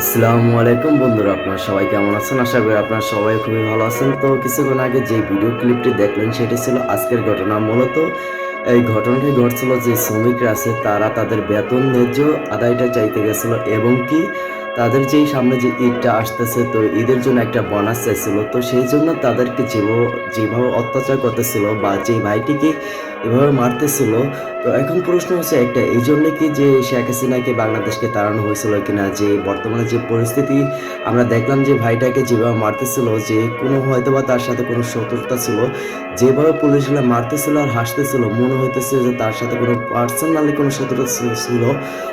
আসসালামু আলাইকুম বন্ধুরা, আপনারা সবাই কেমন আছেন? আশা করি আপনারা সবাই খুবই ভালো আছেন। তো কিছুক্ষণ আগে যে ভিডিও ক্লিপটি দেখলেন, সেটি ছিল আজকের ঘটনা। মূলত এই ঘটনাটি ঘটছিল যে শ্রমিকরা আছে, তারা তাদের বেতন, ন্যায্য আদায়টা চাইতে গেছিল এবং কি তাদের যেই সামনে যে ঈদটা আসতেছে, তো ঈদের জন্য একটা বোনাস চাইছিল। তো সেই জন্য তাদেরকে যেভাবে যেভাবে অত্যাচার করতেছিল বা যে ভাইটিকে এভাবে মারতেছিল। তো এখন প্রশ্ন হচ্ছে একটা, এই জন্য কি যে শেখ হাসিনাকে বাংলাদেশকে তাড়ানো হয়েছিল কিনা? যে বর্তমানে যে পরিস্থিতি, আমরা দেখলাম যে ভাইটাকে যেভাবে মারতেছিল, যে কোনো হয়তো বা তার সাথে কোনো শত্রুতা ছিল। যেভাবে পুলিশরা মারতেছিল আর হাসতেছিল, মনে হইতেছে যে তার সাথে কোনো পার্সোনালি কোনো শত্রুতা ছিল- ছিল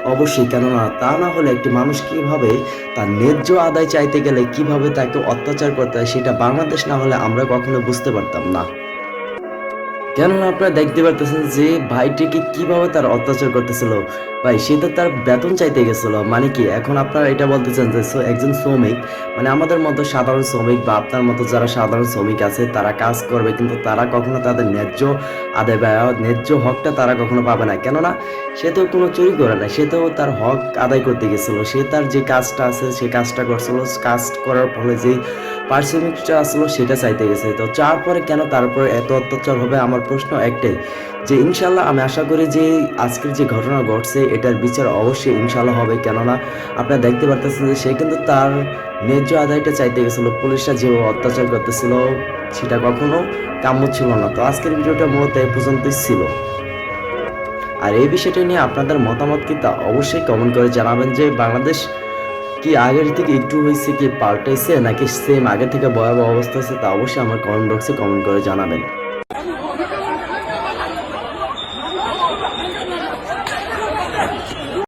অবশ্যই। কেননা তা না হলে একটি মানুষ কীভাবে তার ন্যায্য আদায় চাইতে গেলে কীভাবে তাকে অত্যাচার করতে হয় সেটা বাংলাদেশ না হলে আমরা কখনো বুঝতে পারতাম না। কেননা আপনারা দেখতে পারতেছেন যে ভাইটিকে কীভাবে তার অত্যাচার করতেছিল। ভাই, সে তো তার বেতন চাইতে গেছিল। মানে কি, এখন আপনারা এটা বলতেছেন যে একজন শ্রমিক মানে আমাদের মতো সাধারণ শ্রমিক বা আপনার মতো যারা সাধারণ শ্রমিক আছে, তারা কাজ করবে কিন্তু তারা কখনো তাদের ন্যায্য আদায় বা ন্যায্য হকটা তারা কখনো পাবে না। কেননা সে তো কোনো চুরি করে না, সে তো তার হক আদায় করতে গেছিল। সে তার যে কাজটা আছে, সে কাজটা করছিল। কাজ করার ফলে যে পারিশ্রমিকটা আসলো সেটা চাইতে গেছে। তো চার পরে কেন তারপরে এত অত্যাচার হবে? আমার প্রশ্ন একটাই, যে ইনশাল্লাহ আমি আশা করি যে আজকের যে ঘটনা ঘটছে, এটার বিচার অবশ্যই ইনশাল্লাহ হবে। কেননা আপনারা দেখতে পারতেছেন যে সে কিন্তু তার ন্যায্য আদায়টা চাইতে গেছিল। পুলিশরা যেভাবে অত্যাচার করতেছিল, সেটা কখনো কাম্য ছিল না। তো আজকের ভিডিওটা মূলত এ পর্যন্তই ছিল। আর এই বিষয়টা নিয়ে আপনাদের মতামত কি তা অবশ্যই কমেন্ট করে জানাবেন যে বাংলাদেশ কি আগের থেকে একটু হয়েছে কি পাল্টাইছে, নাকি সেম আগে থেকে ভয়াবহ অবস্থা হয়েছে তা অবশ্যই আমার কমেন্ট বক্সে কমেন্ট করে জানাবেন।